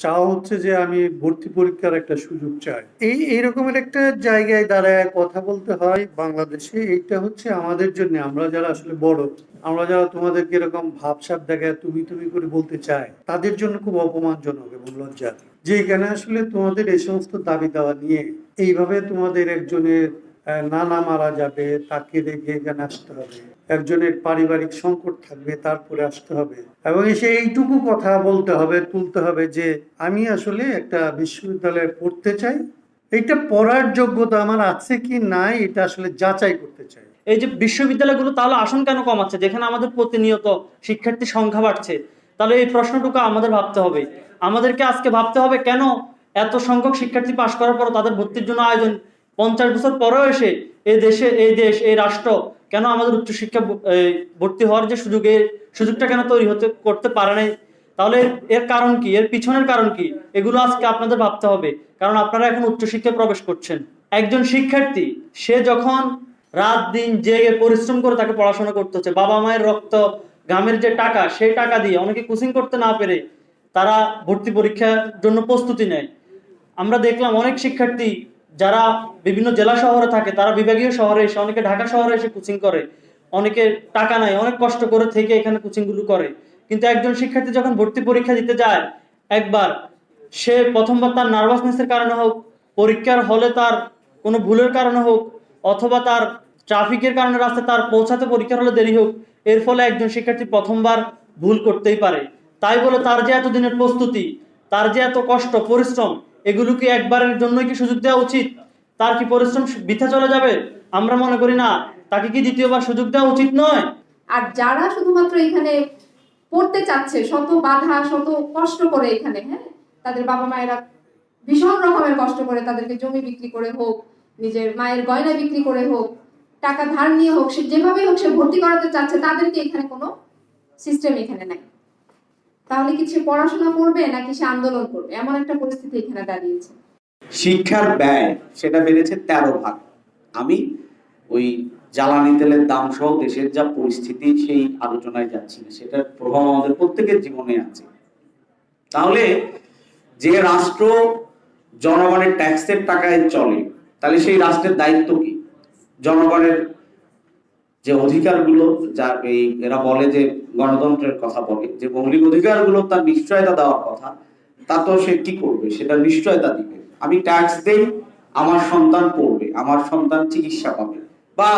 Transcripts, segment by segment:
চাওয়া হচ্ছে যে আমি ভর্তি পরীক্ষার একটা সুযোগ চাই। এই এইরকমের একটা জায়গায় দাঁড়ায় কথা বলতে হয় বাংলাদেশে। এইটা হচ্ছে আমাদের জন্য, আমরা যারা আসলে বড়, আমরা যারা তোমাদেরকে এরকম ভাবসাব দেখায়, তুমি তুমি করে বলতে চাই তাদের জন্য খুব অপমানজনক এবং লজ্জা যে এখানে আসলে তোমাদের এই সমস্ত দাবি দাওয়া নিয়ে, এইভাবে তোমাদের একজনের নানা মারা যাবে, তাকে রেখে এখানে আসতে হবে। একজনের পারিবারিক সংকট থাকবে, তারপরে আসতে হবে। এবং এসে এইটুকু কথা বলতে হবে, তুলতে হবে যে, আমি আসলে একটা বিশ্ববিদ্যালয়ে পড়তে চাই। এইটা পড়ার যোগ্যতা আমার আছে কি নাই, এটা আসলে যাচাই করতে চাই। এই যে বিশ্ববিদ্যালয়গুলো তাহলে আসন কেন কমাচ্ছে যেখানে আমাদের প্রতিনিয়ত শিক্ষার্থীর সংখ্যা বাড়ছে। তাহলে এই প্রশ্নটুকু আমাদের ভাবতে হবে। আমাদেরকে আজকে ভাবতে হবে কেন এত সংখ্যক শিক্ষার্থী পাশ করার পর তাদের ভর্তির জন্য আয়োজন পঞ্চাশ বছর পরেও এসে এই দেশে, এই দেশ, এই রাষ্ট্র কেন আমাদের উচ্চশিক্ষা ভর্তি হওয়ার যে সুযোগ সুযোগটা কেন তৈরি হতে, করতে পারে নাই? তাহলে এর- এর কারণ কি? এর পিছনের কারণ কি? এগুলো আজকে আপনাদের ভাবতে হবে। কারণ আপনারা এখন উচ্চশিক্ষায় প্রবেশ করছেন। একজন শিক্ষার্থী, সে যখন রাত দিন জেগে পরিশ্রম করে তাকে পড়াশোনা করতে হচ্ছে, বাবা মায়ের রক্ত গ্রামের যে টাকা, সেই টাকা দিয়ে অনেকে কোচিং করতে না পেরে তারা ভর্তি পরীক্ষার জন্য প্রস্তুতি নেয়। আমরা দেখলাম অনেক শিক্ষার্থী যারা বিভিন্ন জেলা শহরে থাকে, তারা বিভাগীয় শহরে এসে, অনেকে ঢাকা শহরে এসে কোচিং করে, অনেকে টাকা নাই অনেক কষ্ট করে থেকে এখানে কোচিংগুলো করে। কিন্তু একজন শিক্ষার্থী যখন ভর্তি পরীক্ষা দিতে যায়, একবার সে প্রথমবার তার নার্ভাসনেসের কারণে হোক, পরীক্ষার হলে তার কোনো ভুলের কারণে হোক, অথবা তার ট্রাফিকের কারণে রাস্তায় তার পৌঁছাতে পরীক্ষার হলে দেরি হোক, এর ফলে একজন শিক্ষার্থী প্রথমবার ভুল করতেই পারে। তাই বলে তার যে এতদিনের প্রস্তুতি, তার যে এত কষ্ট, পরিশ্রম এগুলো কি একবারের জন্যই কি সুযোগ দেওয়া উচিত? তার কি পরিশ্রম বৃথা চলে যাবে? আমরা মনে করি না। তাকে কি দ্বিতীয়বার সুযোগ দেওয়া উচিত নয়? আর যারা শুধুমাত্র এখানে পড়তে চাচ্ছে, শত বাধা, শত কষ্ট করে এখানে হ্যাঁ? তাদের বাবা মায়েরা ভীষণ রকমের কষ্ট করে তাদেরকে জমি বিক্রি করে হোক, নিজের মায়ের গয়না বিক্রি করে হোক, টাকা ধার নিয়ে হোক, সে যেভাবেই হোক সে ভর্তি করাতে চাচ্ছে, তাদেরকে এখানে কোনো সিস্টেম এখানে নাই। তাহলে কি সে পড়াশোনা করবে নাকি সে আন্দোলন করবে? এমন একটা পরিস্থিতি এখানে দাঁড়িয়েছে। শিক্ষার ব্যয়, সেটা বেড়েছে তেরো ভাগ। আমি ওই জ্বালানি তেলের দাম সহ দেশের যা পরিস্থিতি সেই আলোচনায় যাচ্ছি না। সেটার প্রভাব আমাদের প্রত্যেকের জীবনে আছে। তাহলে যে রাষ্ট্র জনগণের ট্যাক্সের টাকায় চলে, তাহলে সেই রাষ্ট্রের দায়িত্ব কি? জনগণের যে অধিকারগুলো যা এই এরা বলে যে গণতন্ত্রের কথা বলে, যে মৌলিক অধিকারগুলো তার নিশ্চয়তা দেওয়ার কথা, তা তো সে কি করবে? সেটা নিশ্চয়তা দিবে। আমি ট্যাক্স দেই, আমার সন্তান পড়বে, আমার সন্তান চিকিৎসা পাবে। বা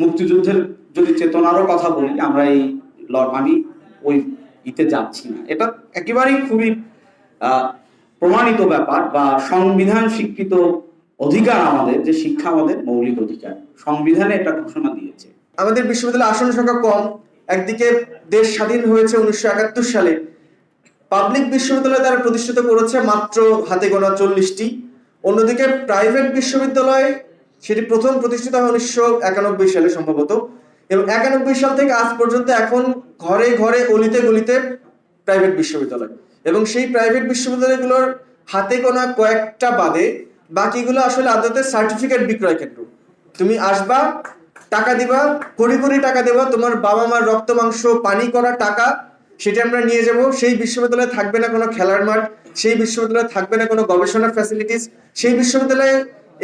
মুক্তিযুদ্ধের যদি চেতনারও কথা বলি, আমরা এই আমি ওই ইতে যাচ্ছি না। এটা একেবারেই খুবই প্রমাণিত ব্যাপার বা সংবিধান স্বীকৃত অধিকার আমাদের, যে শিক্ষা আমাদের মৌলিক অধিকার। সংবিধানে এটা ঘোষণা দিয়েছে। আমাদের বিশ্ববিদ্যালয়ে আসন সংখ্যা কম। একদিকে দেশ স্বাধীন হয়েছে উনিশশো একাত্তর সালে। পাবলিক বিশ্ববিদ্যালয় তারা প্রতিষ্ঠিত করেছে মাত্র হাতে গোনা চল্লিশটি। অন্যদিকে প্রাইভেট বিশ্ববিদ্যালয়, সেটি প্রথম প্রতিষ্ঠিত হয় উনিশশো একানব্বই সালে সম্ভবত। এবং একানব্বই সাল থেকে আজ পর্যন্ত এখন ঘরে ঘরে অলিতে গলিতে প্রাইভেট বিশ্ববিদ্যালয়। এবং সেই প্রাইভেট বিশ্ববিদ্যালয়গুলোর হাতে গোনা কয়েকটা বাদে বাকিগুলো আসলে আদতে সার্টিফিকেট বিক্রয় কেন্দ্র। তুমি আসবা টাকা দিবা, কোটি কোটি টাকা দেবা, তোমার বাবা মার রক্ত, মাংস, পানি করা টাকা, সেটা আমরা নিয়ে যাব। সেই বিশ্ববিদ্যালয়ে থাকবে না কোনো খেলার মাঠ, সেই বিশ্ববিদ্যালয়ে থাকবে না কোনো গবেষণা ফ্যাসিলিটিস সেই বিশ্ববিদ্যালয়ে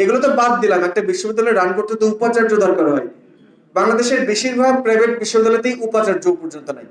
এগুলো তো বাদ দিলাম। একটা বিশ্ববিদ্যালয়ে রান করতে তো উপাচার্য দরকার হয়। বাংলাদেশের বেশিরভাগ প্রাইভেট বিশ্ববিদ্যালয়তেই উপাচার্য পর্যন্ত নাই।